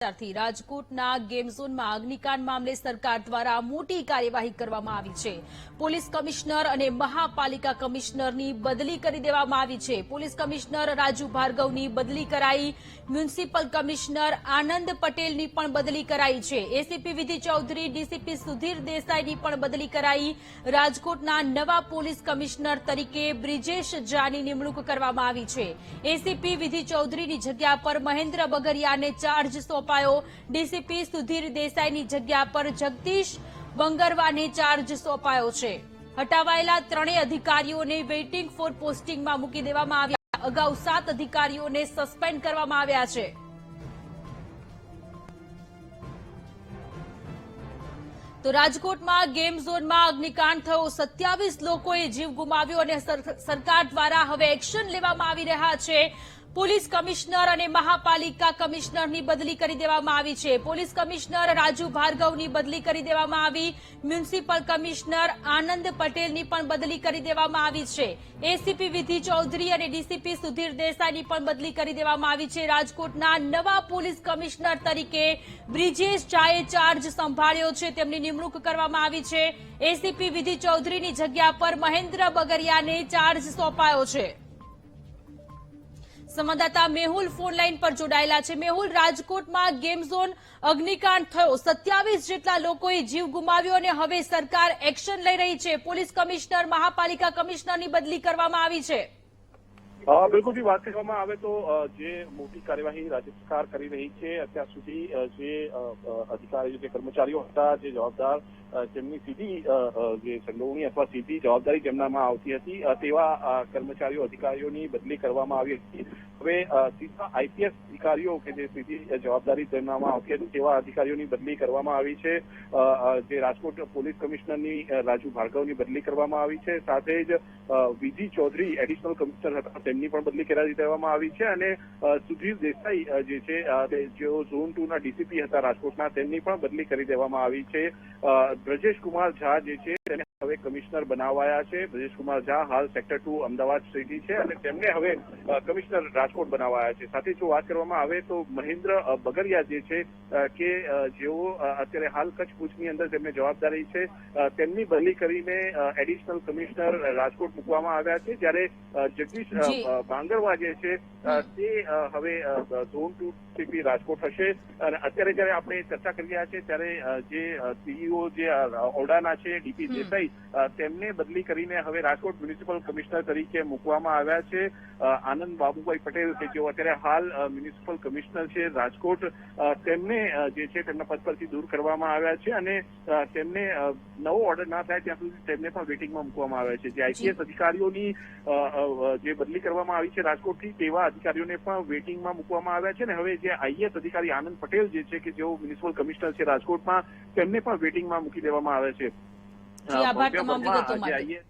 ત્યારથી રાજકોટના ગેમ અગ્નિકાંડ મામલે સરકાર દ્વારા મોટી કાર્યવાહી કરવામાં આવી છે. પોલીસ કમિશનર અને મહાપાલિકા કમિશનરની બદલી કરી દેવામાં આવી છે. પોલીસ કમિશનર રાજુ ભાર્ગવની બદલી કરાઈ. મ્યુનિસિપલ કમિશનર આનંદ પટેલની પણ બદલી કરાઈ છે. એસીપી વિધિ ચૌધરી, ડીસીપી સુધીર દેસાઈની પણ બદલી કરાઈ. રાજકોટના નવા પોલીસ કમિશનર તરીકે બ્રિજેશ જાની નિમણૂક કરવામાં આવી છે. એસીપી વિધિ ચૌધરીની જગ્યા પર મહેન્દ્ર બગરિયાને ચાર્જ સોંપાયો ડીસીપી સુધીર દેસાઈની જગ્યા પર જગદીશ બંગરવાને ચાર્જ સોંપાયો છે. હટાવાયેલા ત્રણેય અધિકારીઓને વેઇટિંગ ફોર પોસ્ટિંગમાં મૂકી દેવામાં આવ્યા. અગાઉ સાત અધિકારીઓને સસ્પેન્ડ કરવામાં આવ્યા છે. તો રાજકોટમાં ગેમ ઝોનમાં અગ્નિકાંડ થયો. સત્યાવીસ લોકોએ જીવ ગુમાવ્યો અને સરકાર દ્વારા હવે એક્શન લેવામાં આવી રહ્યા છે. પોલીસ કમિશનર અને મહાપાલિકા કમિશનરની બદલી કરી દેવામાં આવી છે. પોલીસ કમિશનર રાજુ ભાર્ગવની બદલી કરી દેવામાં આવી. મ્યુનિસિપલ કમિશનર આનંદ પટેલની પણ બદલી કરી દેવામાં આવી છે. એસીપી વિધિ ચૌધરી અને ડીસીપી સુધીર દેસાઈની પણ બદલી કરી દેવામાં આવી છે. રાજકોટના નવા પોલીસ કમિશનર તરીકે બ્રિજેશ ચાએ ચાર્જ સંભાળ્યો છે. તેમની નિમણૂક કરવામાં આવી છે. એસીપી વિધિ ચૌધરીની જગ્યા પર મહેન્દ્ર બગરિયાને ચાર્જ સોંપાયો છે. સંવાદદાતા મેહુલ ફોન લાઈન પર જોડાયેલા છે. મેહુલ, રાજકોટમાં ગેમ ઝોન અગ્નિકાંડ થયો. સત્યાવીસ જેટલા લોકોએ જીવ ગુમાવ્યો અને હવે સરકાર એક્શન લઈ રહી છે. પોલીસ કમિશનર, મહાપાલિકા કમિશનરની બદલી કરવામાં આવી છે. અ, બિલકુલથી વાત કરવામાં આવે તો જે મોટી કાર્યવાહી રાજ્ય સરકાર કરી રહી છે અત્યાર સુધી જે અધિકારીઓ જે કર્મચારીઓ હતા જે જવાબદાર જેમની સીધી જે સંડોવણી અથવા સીધી જવાબદારી જેમનામાં આવતી હતી તેવા કર્મચારીઓ અધિકારીઓની બદલી કરવામાં આવી હતી. હવે સીધા આઈપીએસ અધિકારીઓ કે જે સીધી જવાબદારી તેમનામાં આવતી હતી તેવા અધિકારીઓની બદલી કરવામાં આવી છે. જે રાજકોટ પોલીસ કમિશનરની રાજુ ભાર્ગવની બદલી કરવામાં આવી છે. સાથે જ વીજી ચૌધરી એડિશનલ કમિશનર હતા, તેમની પણ બદલી કરાવી દેવામાં આવી છે. અને સુધીર દેસાઈ જે છે જેઓ ઝોન ટુ ના ડીસીપી હતા રાજકોટના, તેમની પણ બદલી કરી દેવામાં આવી છે. બ્રજેશ કુમાર ઝા જે છે, તેને હવે કમિશનર બનાવાયા છે. બ્રજેશ કુમાર ઝા હાલ સેક્ટર ટુ અમદાવાદ સિટી છે અને તેમને હવે કમિશનર કમિશનર રાજકોટ બનાવાયા છે. સાથે જો વાત કરવામાં આવે તો મહેન્દ્ર બગરિયા જે છે કે જેઓ અત્યારે હાલ કચ્છ ભુજની અંદર તેમને જવાબદારી છે તેમની બદલી કરીને એડિશનલ કમિશનર રાજકોટ મૂકવામાં આવ્યા છે. જ્યારે જગદીશ બાંગરવા જે. છે તે હવે ઝોન ટુ સીપી રાજકોટ હશે. અને અત્યારે જ્યારે આપણે ચર્ચા કરી રહ્યા છે ત્યારે જે સીઈઓ જે ઓરડાના છે ડીપી દેસાઈ તેમને બદલી કરીને હવે રાજકોટ મ્યુનિસિપલ કમિશનર તરીકે મૂકવામાં આવ્યા છે. આનંદ બાબુભાઈ પટેલ કે જેઓ અત્યારે હાલ મ્યુનિસિપલ કમિશનર છે રાજકોટ તેમને જે છે તેમના પદ પરથી દૂર કરવામાં આવ્યા છે અને તેમને નવો ઓર્ડર ના થાય ત્યાં સુધી તેમને પણ વેટિંગમાં મૂકવામાં આવ્યા છે. જે આઈપીએસ અધિકારીઓની જે બદલી કરવામાં આવી છે રાજકોટથી તેવા અધિકારીઓને પણ વેટિંગમાં મૂકવામાં આવ્યા છે ને હવે જે આઈએસ અધિકારી આનંદ પટેલ જે છે કે જેઓ મ્યુનિસિપલ કમિશનર છે રાજકોટમાં તેમને પણ વેટિંગમાં મૂકી દેવામાં આવે છે. આભાર તમામ વિગતો માટે. IAS